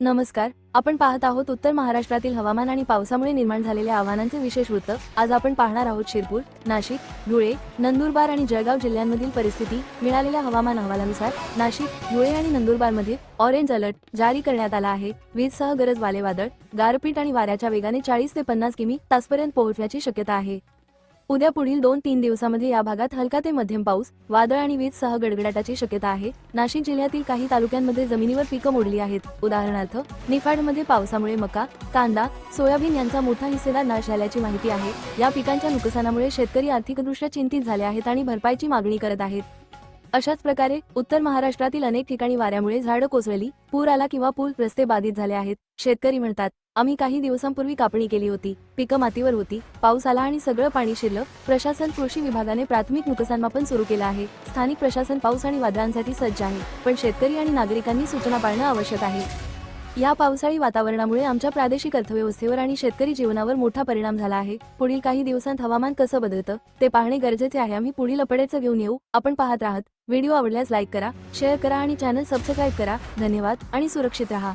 नमस्कार. आपण पाहत आहोत उत्तर महाराष्ट्रातील हवामान आणि पावसामुळे निर्माण झालेल्या आव्हानांचे विशेष वृत्त. आज आपण पाहणार आहोत शिरपूर नाशिक धुळे नंदुरबार आणि जळगाव जिल्ह्यांमधील परिस्थिती मिळालेल्या हवामान अहवालानुसार नाशिक धुळे आणि नंदुरबारमध्ये ऑरेंज अलर्ट जारी करण्यात आला आहे. वीजसह गरज वाले वादळ गारपीट आणि वाऱ्याच्या वेगाने चाळीस ते पन्नास किमी तासपर्यंत पोहोचण्याची शक्यता आहे. उद्या पुढील दोन तीन दिवसामध्ये या भागात हलका ते मध्यम पाऊस वादळ आणि वीजसह गडगडाटाची शक्यता आहे. नाशिक जिल्ह्यातील काही तालुक्यांमध्ये जमिनीवर पिकं मोडली आहेत. उदाहरणार्थ निफाडमध्ये पावसामुळे मका कांदा सोयाबीन यांचा मोठा हिस्सेदार नाश झाल्याची माहिती आहे. या पिकांच्या नुकसानामुळे शेतकरी आर्थिकदृष्ट्या चिंतित झाले आहेत आणि भरपाईची मागणी करत आहेत. अशाच प्रकारे उत्तर महाराष्ट्रातील अनेक ठिकाणी वाऱ्यामुळे झाडं कोसळली पूर आला किंवा पूल रस्ते बाधित झाले आहेत. शेतकरी म्हणतात आम्ही काही दिवसांपूर्वी कापणी केली होती पिकं मातीवर होती पाऊस आला आणि सगळं पाणी शिरलं. प्रशासन कृषी विभागाने प्राथमिक नुकसानमापन सुरू केलं आहे. स्थानिक प्रशासन पाऊस आणि वादळांसाठी सज्ज आहे पण शेतकरी आणि नागरिकांनी सूचना पाळणं आवश्यक आहे. या पावसाळी वातावरणामुळे आमच्या प्रादेशिक अर्थव्यवस्थेवर आणि शेतकरी जीवनावर मोठा परिणाम झाला आहे. पुढील काही दिवसांत हवामान कसं बदलतं ते पाहणे गरजेचे आहे. आम्ही पुढील अपडेटचं घेऊन येऊ. आपण पाहत राहत व्हिडिओ आवडल्यास लाईक करा शेअर करा आणि चॅनल सबस्क्राईब करा. धन्यवाद आणि सुरक्षित राहा.